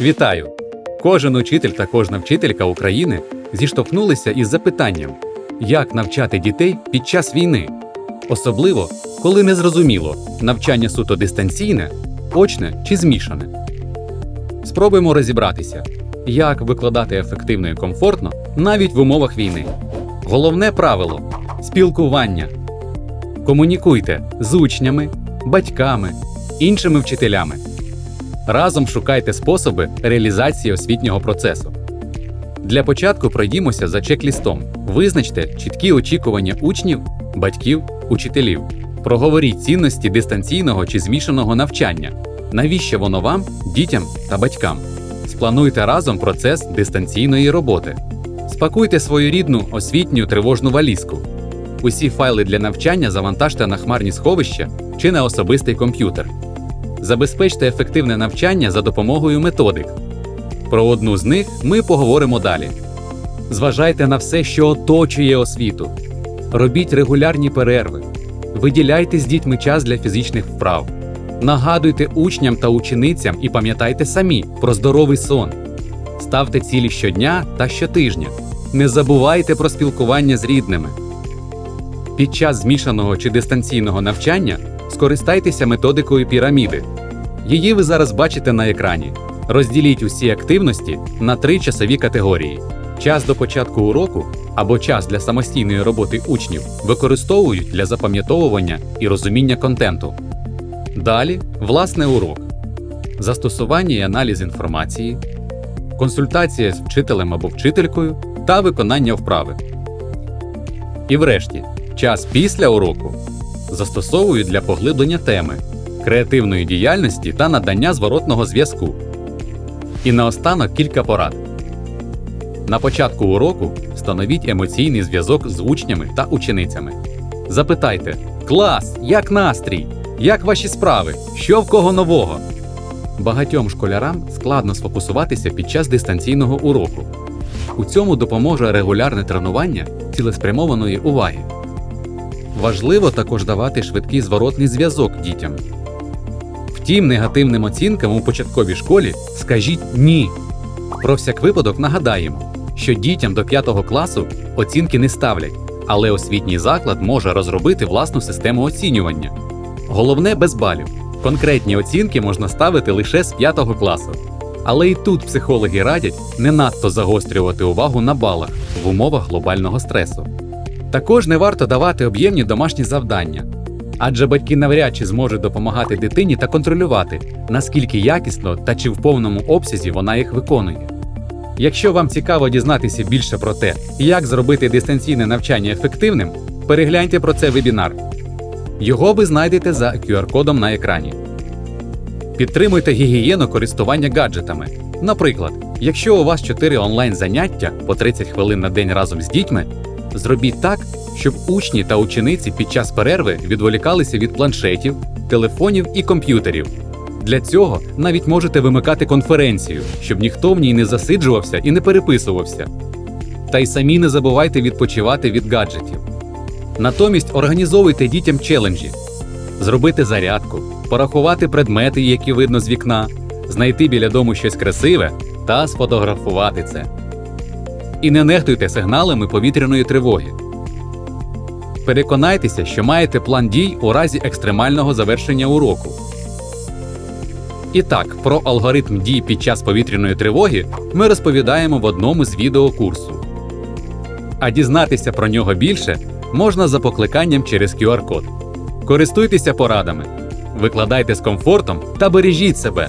Вітаю! Кожен учитель та кожна вчителька України зіштовхнулися із запитанням, як навчати дітей під час війни, особливо коли не зрозуміло, навчання суто дистанційне, очне чи змішане. Спробуємо розібратися, як викладати ефективно і комфортно навіть в умовах війни. Головне правило спілкування. Комунікуйте з учнями, батьками, іншими вчителями. Разом шукайте способи реалізації освітнього процесу. Для початку пройдімося за чек-лістом. Визначте чіткі очікування учнів, батьків, учителів. Проговоріть цінності дистанційного чи змішаного навчання. Навіщо воно вам, дітям та батькам? Сплануйте разом процес дистанційної роботи. Спакуйте свою рідну освітню тривожну валізку. Усі файли для навчання завантажте на хмарні сховища чи на особистий комп'ютер. Забезпечте ефективне навчання за допомогою методик. Про одну з них ми поговоримо далі. Зважайте на все, що оточує освіту. Робіть регулярні перерви. Виділяйте з дітьми час для фізичних вправ. Нагадуйте учням та ученицям і пам'ятайте самі про здоровий сон. Ставте цілі щодня та щотижня. Не забувайте про спілкування з рідними. Під час змішаного чи дистанційного навчання скористайтеся методикою піраміди. Її ви зараз бачите на екрані. Розділіть усі активності на три часові категорії: час до початку уроку або час для самостійної роботи учнів використовують для запам'ятовування і розуміння контенту. Далі власне урок, застосування і аналіз інформації, консультація з вчителем або вчителькою та виконання вправи. І врешті, час після уроку застосовують для поглиблення теми, креативної діяльності та надання зворотного зв'язку. І наостанок кілька порад. На початку уроку встановіть емоційний зв'язок з учнями та ученицями. Запитайте: Клас! Як настрій? Як ваші справи? Що в кого нового? Багатьом школярам складно сфокусуватися під час дистанційного уроку. У цьому допоможе регулярне тренування цілеспрямованої уваги. Важливо також давати швидкий зворотний зв'язок дітям. Втім, негативним оцінкам у початковій школі скажіть ні. Про всяк випадок нагадаємо, що дітям до 5 класу оцінки не ставлять, але освітній заклад може розробити власну систему оцінювання. Головне без балів. Конкретні оцінки можна ставити лише з 5 класу. Але і тут психологи радять не надто загострювати увагу на балах в умовах глобального стресу. Також не варто давати об'ємні домашні завдання, адже батьки навряд чи зможуть допомагати дитині та контролювати, наскільки якісно та чи в повному обсязі вона їх виконує. Якщо вам цікаво дізнатися більше про те, як зробити дистанційне навчання ефективним, перегляньте про це вебінар. Його ви знайдете за QR-кодом на екрані. Підтримуйте гігієну користування гаджетами. Наприклад, якщо у вас 4 онлайн заняття по 30 хвилин на день разом з дітьми, зробіть так, щоб учні та учениці під час перерви відволікалися від планшетів, телефонів і комп'ютерів. Для цього навіть можете вимикати конференцію, щоб ніхто в ній не засиджувався і не переписувався. Та й самі не забувайте відпочивати від гаджетів. Натомість організовуйте дітям челенджі, зробити зарядку, порахувати предмети, які видно з вікна, знайти біля дому щось красиве та сфотографувати це. І не нехтуйте сигналами повітряної тривоги. Переконайтеся, що маєте план дій у разі екстремального завершення уроку. І так, про алгоритм дій під час повітряної тривоги ми розповідаємо в одному з відео курсу. А дізнатися про нього більше можна за покликанням через QR-код. Користуйтеся порадами, викладайте з комфортом та бережіть себе.